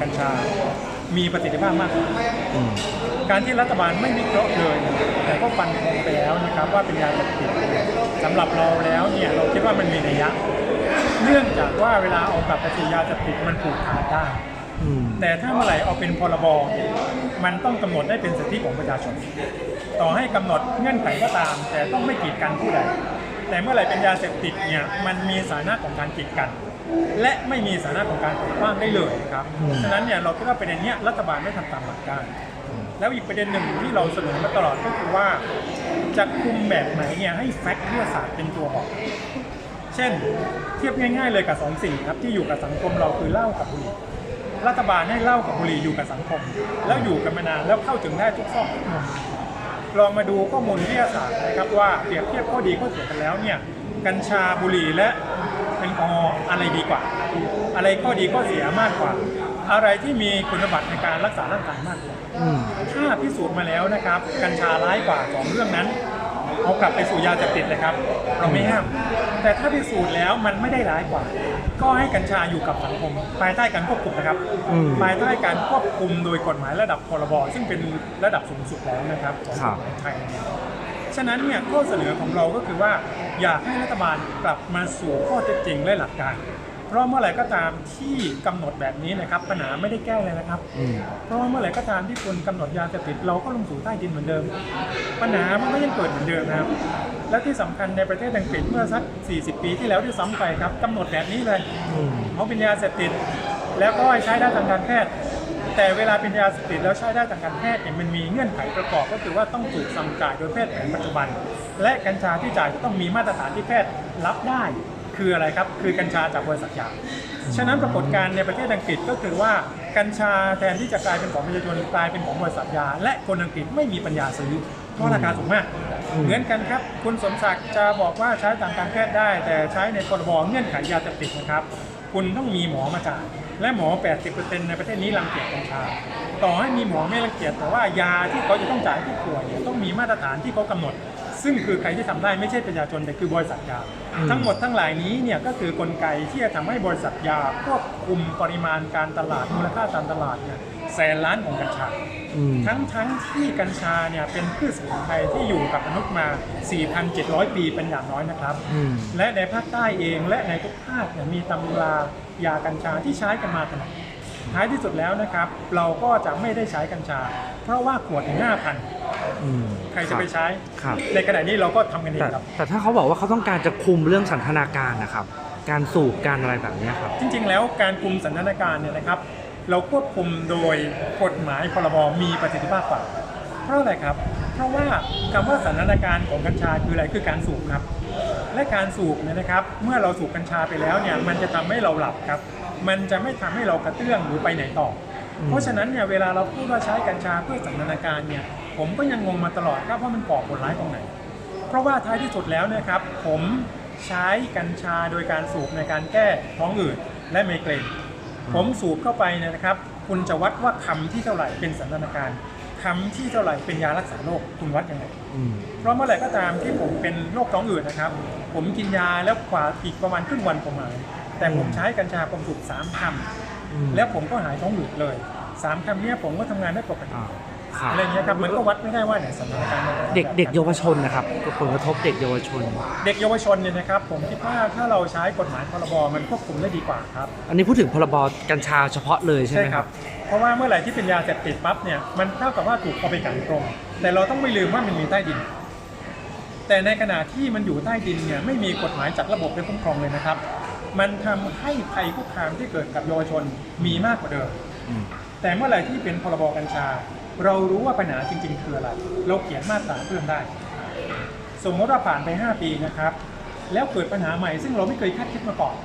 กัญชา มีประสิทธิภาพมากกาอืม การที่รัฐบาลไม่วิเคราะห์เลย แต่ก็ฟันธงไปแล้วนะครับว่าเป็นยาเสพติดสำหรับเราแล้วเนี่ยเราคิดว่ามันมีนัยยะ เนื่องจากว่าเวลาเอากลับไปสู่ยาเสพติดมันผูกขาดได้ อืม แต่ถ้าเมื่อไหร่เอาเป็นพรบเนี่ยมันต้องกำหนดได้เป็นสิทธิของประชาชน ต่อให้กำหนดเงื่อนไขก็ตาม แต่ต้องไม่กีดกันผู้ใดแต่เมื่อไหร่เป็นยาเสพติดเนี่ยมันมีสานะของการกีดกัน และไม่มีสถานะของการปกป้องได้เลยครับอืมฉะนั้นเนี่ยเราคิดว่าประเด็นเนี้ยรัฐบาลไม่ทำตามหลักการ แล้วอีกประเด็นหนึ่งที่เราเสนอมาตลอดก็คือว่า จะคุมแบบไหนเนี่ยให้แฟกต์วิทยาศาสตร์เป็นตัวบอก เช่น เทียบง่าย ๆ เลยกับสองสิ่งครับที่อยู่กับสังคมเราคือเหล้ากับบุหรี่รัฐบาลให้เหล้ากับบุหรี่อยู่กับสังคม แล้วอยู่กันมานานแล้วเข้าถึงได้ทุกซอกทุกมุมลองมาดูข้อมูลวิทยาศาสตร์นะครับว่าเปรียบเทียบข้อดีข้อเสียกันแล้วเนี่ยกัญชาบุหรี่และ แอลกอฮอล์อะไรดีกว่า อะไรข้อดีข้อเสียมากกว่า อะไรที่มีคุณสมบัติในการรักษาร่างกายมากกว่าอืมถ้าพิสูจน์มาแล้วนะครับ กัญชาร้ายกว่าสองเรื่องนั้นเอากลับไปสู่ยาเสพติดเลยครับ เราไม่ห้าม แต่ถ้าพิสูจน์แล้วมันไม่ได้ร้ายกว่า ก็ให้กัญชาอยู่กับสังคมภายใต้การควบคุมนะครับอืมภายใต้การควบคุมโดยกฎหมายระดับพรบซึ่งเป็นระดับสูงสุดแล้วนะครับของกฎหมายไทยเนี่ย ฉะนั้นเนี่ยข้อเสนอของเราก็คือว่าอยากให้รัฐบาลกลับมาสู่ข้อเท็จจริงและหลักการ เพราะเมื่อไหร่ก็ตามที่กำหนดแบบนี้นะครับปัญหาไม่ได้แก้เลยนะครับอืมเพราะว่าเมื่อไหร่ก็ตามที่คุณกำหนดยาเสพติดเราก็ลงสู่ใต้ดินเหมือนเดิม ปัญหามันก็ยังเกิดเหมือนเดิมนะครับ และที่สำคัญในประเทศอังกฤษเมื่อสัก 40 ปีที่แล้วที่ซ้ำไปครับกำหนดแบบนี้เลยอืมเขาเป็นยาเสพติด แล้วก็ให้ใช้ได้ทางการแพทย์ แต่เวลาเป็นยาเสพติดแล้วใช้ได้ทางการแพทย์เนี่ยมันมีเงื่อนไขประกอบก็คือว่าต้องถูกสั่งจ่ายโดยแพทย์แผนปัจจุบัน และกัญชาที่จ่ายจะต้องมีมาตรฐานที่แพทย์รับได้ คืออะไรครับ คือกัญชาจากบริษัทยาฉะนั้นปรากฏการณ์ในประเทศอังกฤษก็คือว่ากัญชาแทนที่จะกลายเป็นของประชาชนกลายเป็นของบริษัทยา และคนอังกฤษไม่มีปัญญาซื้อเพราะราคาสูงมาก เหมือนกันครับ คุณสมศักดิ์จะบอกว่าใช้ทางการแพทย์ได้ แต่ใช้ในพรบเงื่อนไขยาเสพติดนะครับ คุณต้องมีหมอมาจ่าย และหมอ 80%ในประเทศนี้รังเกียจกัญชา ต่อให้มีหมอไม่รังเกียจแต่ว่ายาที่เขาจะต้องจ่ายให้ผู้ป่วยเนี่ยต้องมีมาตรฐานที่เขากำหนด ซึ่งคือใครที่ทำได้ไม่ใช่ประชาชนแต่คือบริษัทยาอืมทั้งหมดทั้งหลายนี้เนี่ยก็คือกลไกที่จะทำให้บริษัทยาควบคุมปริมาณการตลาดมูลค่าการตลาดเนี่ย แสนล้านของกัญชาอืมทั้งทั้งที่กัญชาเนี่ยเป็นพืชสมุนไพรที่อยู่กับมนุษย์มา 4,700 ปีเป็นอย่างน้อยนะครับอืมและในภาคใต้เองและในทุกภาคเนี่ยมีตำรายากัญชาที่ใช้กันมาตลอดท้ายที่สุดแล้วนะครับ เราก็จะไม่ได้ใช้กัญชา เพราะว่าขวดถึง5,000อืมใครจะไปใช้ครับในขณะนี้เราก็ทำกันเอแต่งครับ แต่ถ้าเขาบอกว่าเขาต้องการจะคุมเรื่องสันทนาการนะครับ การสูบการอะไรแบบเนี้ยครับ จริงๆแล้วการคุมสันทนาการเนี่ยนะครับ เราควบคุมโดยกฎหมายพรบมีประสิทธิภาพกว่าเพราะอะไรครับ เพราะว่าคำว่าสันทนาการของกัญชาคืออะไรคือการสูบครับ และการสูบเนี่ยนะครับ เมื่อเราสูบกัญชาไปแล้วเนี่ยมันจะทำให้เราหลับครับ มันจะไม่ทำให้เรากระเตื้องหรือไปไหนต่ออมเพราะฉะนั้นเนี่ยเวลาเราพูดว่าใช้กัญชาเพื่อสันทนาการเนี่ยผมก็ยังงงมาตลอดครับว่ามันก่อผลร้ายตรงไหน เพราะว่าท้ายที่สุดแล้วเนะครับ ผมใช้กัญชาโดยการสูบในการแก้ท้องอืดและไมเกรน ผมสูบเข้าไปเนี่ยนะครับ คุณจะวัดว่าคำที่เท่าไหร่เป็นสันทนาการคำที่เท่าไหร่เป็นยารักษาโรคคุณวัดยังไงอืมเพราะเมื่อไหร่ก็ตามที่ผมเป็นโรคท้องอืดนะครับ ผมกินยาแล้วกว่าอีกประมาณครึ่งวันผมหายแต่ผมอืมใช้กัญชาผมสูบสามคอืมำแล้วผมก็หายท้องอืดเลยสามคำเนี้ยผมก็ทำงานได้ปกติอ่า ครับ อะไรเงี้ยครับมันก็วัดไม่ได้ว่าเนี่ยสถานการณ์มันเด็กเด็กเยาวชนนะครับผลกระทบเด็กเยาวชน เด็กเยาวชนเนี่ยนะครับผมคิดว่าถ้าเราใช้กฎหมายพรบมันควบคุมได้ดีกว่าครับอันนี้พูดถึงพรบกัญชาเฉพาะเลยใช่ไหมครับ เพราะว่าเมื่อไหร่ที่เป็นยาเสพติดปั๊บเนี่ยมันเท่ากับว่าถูกเอาไปกลันกรงแต่เราต้องไม่ลืมว่ามันมีใต้ดิน แต่ในขณะที่มันอยู่ใต้ดินเนี่ยไม่มีกฎหมายจัดระบบในคุ้มครองเลยนะครับ มันทำให้ภัยคุกคามที่เกิดกับเยาวชนมีมากกว่าเดิมอืมแต่เมื่อไหร่ที่เป็นพรบกัญชา เรารู้ว่าปัญหาจริง ๆ คืออะไร เราเขียนมาตราเพิ่มได้ สมมติว่าผ่านไป 5 ปีนะครับ แล้วเกิดปัญหาใหม่ซึ่งเราไม่เคยคาดคิดมาก่อน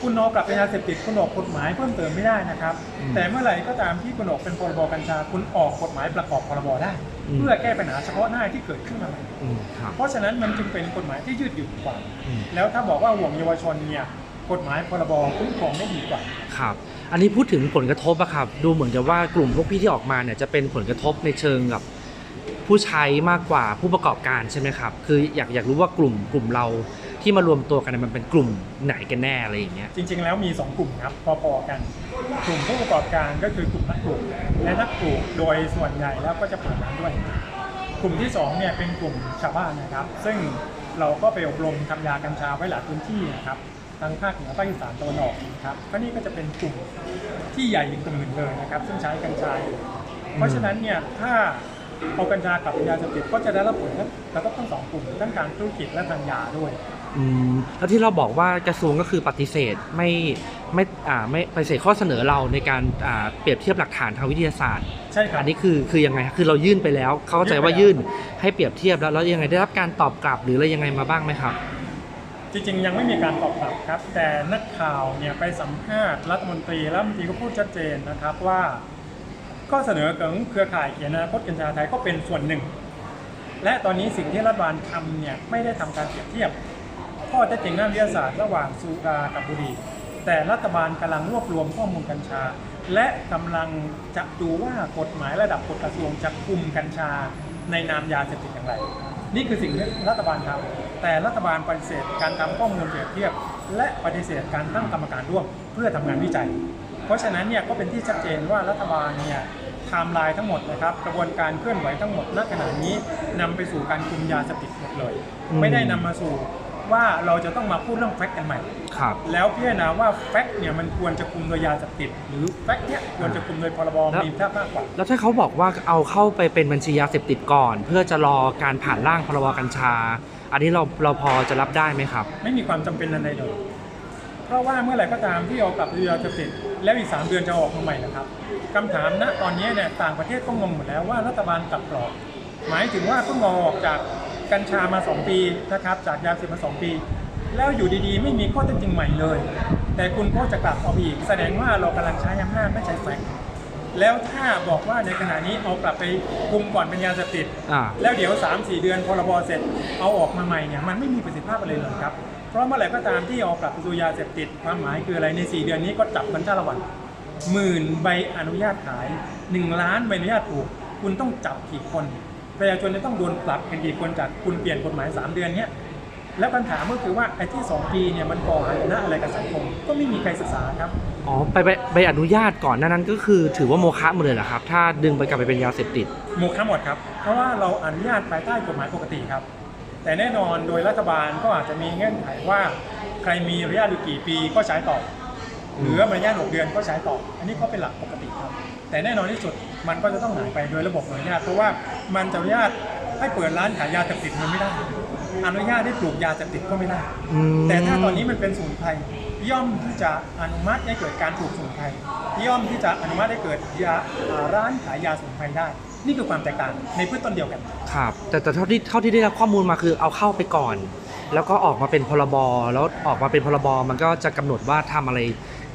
คุณเอากลับเป็นยาเสพติดคุณออกกฎหมายเพิ่มเติมไม่ได้นะครับอืมแต่เมื่อไหร่ก็ตามที่คุณออกเป็นพรบกัญชาคุณออกกฎหมายประกอบพรบได้อืมเพื่อแก้ปัญหาเฉพาะหน้าที่เกิดขึ้นมาใหม่อืมครับเพราะฉะนั้นมันจึงเป็นกฎหมายที่ยืดหยุ่นกว่าอืมแล้วถ้าบอกว่าห่วงเยาวชนเนี่ยกฎหมายพรบคุ้มครองได้ดีกว่าครับ อันนี้พูดถึงผลกระทบอะครับดูเหมือนกับว่ากลุ่มพวกพี่ที่ออกมาเนี่ยจะเป็นผลกระทบในเชิงกับผู้ใช้มากกว่าผู้ประกอบการใช่ไหมครับ คืออยากอยากรู้ว่ากลุ่มกลุ่มเราที่มารวมตัวกันเนยมันเป็นกลุ่มไหนกันแน่อะไรอย่างเงี้ย จริงๆ แล้วมี 2 กลุ่มครับพอๆกัน กลุ่มผู้ประกอบการก็คือกลุ่มนักปลูกและนักปลูกโดยส่วนใหญ่แล้วก็จะเปิดร้านด้วย กลุ่มที่สองเนี่ยเป็นกลุ่มชาวบ้านนะครับ ซึ่งเราก็ไปอบรมทำยากัญชาไว้หลายพื้นที่นะครับ ทั้งภาคเหนือภาคอีสานตะวันออกนะครับก็นี่ก็จะเป็นกลุ่มที่ใหญ่อีกกลุ่มหนึ่งเลยนะครับ ซึ่งใช้กัญชาอยู่เพราะฉะนั้นเนี่ยถ้าเอากัญชากับยาเสพติดก็จะได้รับผลกระทบทั้งสองกลุ่มทั้งการธุรกิจและทางยาด้วยอืมแล้วที่เราบอกว่ากระทรวงก็คือปฏิเสธไม่ไม่อ่าไม่ปฏิเสธข้อเสนอเราในการอ่าเปรียบเทียบหลักฐานทางวิทยาศาสตร์ใช่ครับอันนี้คือคือยังไงครับคือเรายื่นไปแล้ว เข้าใจว่ายื่นให้เปรียบเทียบแล้วแล้วยังไงได้รับการตอบกลับหรืออะไรยังไงมาบ้างไหมครับ จริงๆ ยังไม่มีการตอบกลับครับ แต่นักข่าวเนี่ยไปสัมภาษณ์รัฐมนตรีแล้วรัฐมนตรีก็พูดชัดเจนนะครับว่าข้อเสนอของเครือข่ายเขียนอนาคตกัญชาไทยก็เป็นส่วนหนึ่ง และตอนนี้สิ่งที่รัฐบาลทำเนี่ยไม่ได้ทำการเปรียบเทียบข้อเท็จจริงด้านวิทยาศาสตร์ระหว่างสุรากับบุหรี่แต่รัฐบาลกำลังรวบรวมข้อมูลกัญชา และกำลังจะดูว่ากฎหมายระดับกฎกระทรวงจะคุมกัญชาในนามยาเสพติดอย่างไร นี่คือสิ่งที่รัฐบาลทำแต่รัฐบาลปฏิเสธการทำข้อมูลเปรียบเทียบ และปฏิเสธการตั้งกรรมการร่วมเพื่อทำงานวิจัย เพราะฉะนั้นเนี่ยก็เป็นที่ชัดเจนว่ารัฐบาลเนี่ยไทม์ไลน์ทั้งหมดนะครับกระบวนการเคลื่อนไหวทั้งหมดณขณะนี้นำไปสู่การคุมยาเสพติดหมดเลยอืมไม่ได้นำมาสู่ว่าเราจะต้องมาพูดเรื่องแฟกต์กันใหม่ ครับ แล้วพิจารณาว่าแฟกต์เนี่ยมันควรจะคุมโดยยาเสพติด หรือแฟกต์เนี่ยควรจะคุมโดยพรบแล้วมีค่ามากกว่า แล้วถ้าเขาบอกว่าเอาเข้าไปเป็นบัญชียาเสพติดก่อน เพื่อจะรอการผ่านร่างพรบกัญชา อันนี้เราเราพอจะรับได้ไหมครับ ไม่มีความจำเป็นอะไรเลย เพราะว่าเมื่อไหร่ก็ตามที่เอากลับไปยาเสพติดแล้วอีก 3 เดือนจะออกมาใหม่นะครับคำถามณตอนนี้เนี่ยต่างประเทศก็งงหมดแล้วว่ารัฐบาลกลับกรอก หมายถึงว่าเพิ่งอออกจากกัญชามา 2 ปีนะครับจากยาเสพมา 2 ปี แล้วอยู่ดีๆ ไม่มีข้อเท็จจริงใหม่เลย แต่คุณก็จะกลับเอาอีก แสดงว่าเรากำลังใช้อำนาจไม่ใช้แฟกต์ แล้วถ้าบอกว่าในขณะนี้เอากลับไปคุมก่อนเป็นยาเสพติด อ่า แล้วเดี๋ยว 3 4 เดือนพรบเสร็จเอาออกมาใหม่เนี่ยมันไม่มีประสิทธิภาพอะไรเลยครับ เพราะเมื่อไหร่ก็ตามที่เอากลับไปสู่ยาเสพติดความหมายคืออะไรใน 4 เดือนนี้ก็จับมันจ้าละวันหมื่นใบอนุญาตขาย 1 ล้านใบอนุญาตปลูก คุณต้องจับกี่คนประชาชนจะต้องโดนปรับกันกี่คนจากคุณเปลี่ยนกฎหมาย 3 เดือนเนี้ย แล้วปัญหาก็คือว่าไอ้ที่ 2 ปีเนี่ยมันก่อหายนะอะไรกับสังคมก็ไม่มีใครศึกษาครับอ๋อไปใบใบอนุญาตก่อนหนานั้นก็คือถือว่าโมฆะหมดเลยเหรอครับ ถ้าดึงไปกลับไปเป็นยาเสพติดหมดทั้งหมดครับ เพราะว่าเราอนุญาตภายใต้กฎหมายปกติครับ แต่แน่นอนโดยรัฐบาลก็อาจจะมีเงื่อนไขว่า ใครมีระยะอยู่กี่ปีก็ใช้ต่อหรือระยะหกเดือนก็ใช้ต่อ อันนี้ก็เป็นหลักปกติครับ แต่แน่นอนที่สุดมันก็จะต้องหายไปโดยระบบอนุญาตเพราะว่ามันจะอนุญาตให้เปิดร้านขายยาเสพติดมันไม่ได้ อนุญาตให้ปลูกยาเสพติดก็ไม่ได้ อืม แต่ถ้าตอนนี้มันเป็นสมุนไพรย่อมที่จะอนุมัติให้เกิดการปลูกสมุนไพรย่อมที่จะอนุมัติให้เกิดยาอ่าร้านขายยาสมุนไพรได้ นี่คือความแตกต่างในพืชต้นเดียวกัน ครับแต่แต่เท่าที่เท่าที่ได้รับข้อมูลมาคือเอาเข้าไปก่อน แล้วก็ออกมาเป็นพรบแล้วออกมาเป็นพรบมันก็จะกำหนดว่าทำอะไร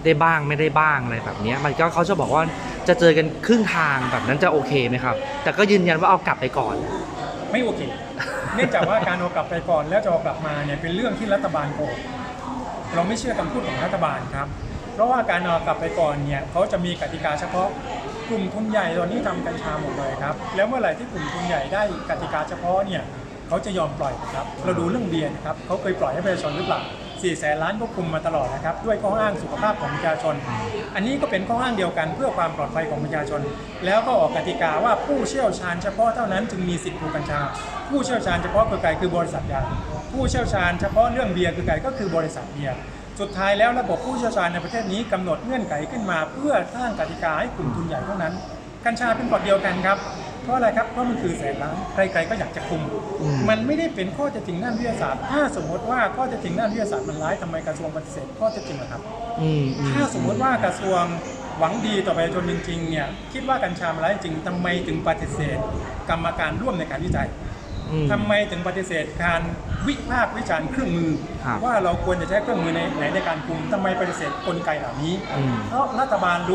ได้บ้างไม่ได้บ้างอะไรแบบเนี้ยมันก็เขาจะบอกว่าจะเจอกันครึ่งทางแบบนั้นจะโอเคไหมครับ แต่ก็ยืนยันว่าเอากลับไปก่อน ไม่โอเค เนื่องจากว่าการเอากลับไปก่อนแล้วจะเอากลับมาเนี่ยเป็นเรื่องที่รัฐบาลโกงเราไม่เชื่อคำพูดของรัฐบาลครับ เพราะว่าการเอากลับไปก่อนเนี่ยเขาจะมีกติกาเฉพาะกลุ่มทุนใหญ่ตอนนี้ทำกัญชาหมดเลยครับ แล้วเมื่อไหร่ที่กลุ่มทุนใหญ่ได้กติกาเฉพาะเนี่ย เขาจะยอมปล่อยครับ เราดูเรื่องเบียร์นะครับเขาเคยปล่อยให้ประชาชนหรือเปล่า4แสนล้านก็คุมมาตลอดนะครับ ด้วยข้ออ้างสุขภาพของประชาชน อันนี้ก็เป็นข้ออ้างเดียวกันเพื่อความปลอดภัยของประชาชน แล้วก็ออกกติกาว่าผู้เชี่ยวชาญเฉพาะเท่านั้นจึงมีสิทธิ์ปลูกกัญชา ผู้เชี่ยวชาญเฉพาะคือใครคือบริษัทยาผู้เชี่ยวชาญเฉพาะเรื่องเบียร์คือใครก็คือบริษัทเบียร์สุดท้ายแล้วระบบผู้เชี่ยวชาญในประเทศนี้กำหนดเงื่อนไขขึ้นมา เพื่อสร้างกติกาให้กลุ่มทุนใหญ่เท่านั้น กัญชาเป็นกฎเดียวกันครับ เพราะอะไรครับ เพราะมันคือแสนล้านใครๆก็อยากจะคุมอืมมันไม่ได้เป็นข้อเท็จจริงด้านวิทยาศาสตร์ ถ้าสมมติว่าข้อเท็จจริงด้านวิทยาศาสตร์มันร้ายทำไมกระทรวงปฏิเสธข้อเท็จจริงล่ะครับอืมอืมถ้าสมมติว่ากระทรวงหวังดีต่อประชาชนจริงๆเนี่ยคิดว่ากัญชามันร้ายจริงทำไมถึงปฏิเสธ กรรมการร่วมในการวิจัยอืมทำไมถึงปฏิเสธการวิพากษ์วิจารณ์เครื่องมือครับว่าเราควรจะใช้เครื่องมือในไหนในการคุมทำไมปฏิเสธกลไกเหล่านี้อืมเพราะรัฐบาลรู้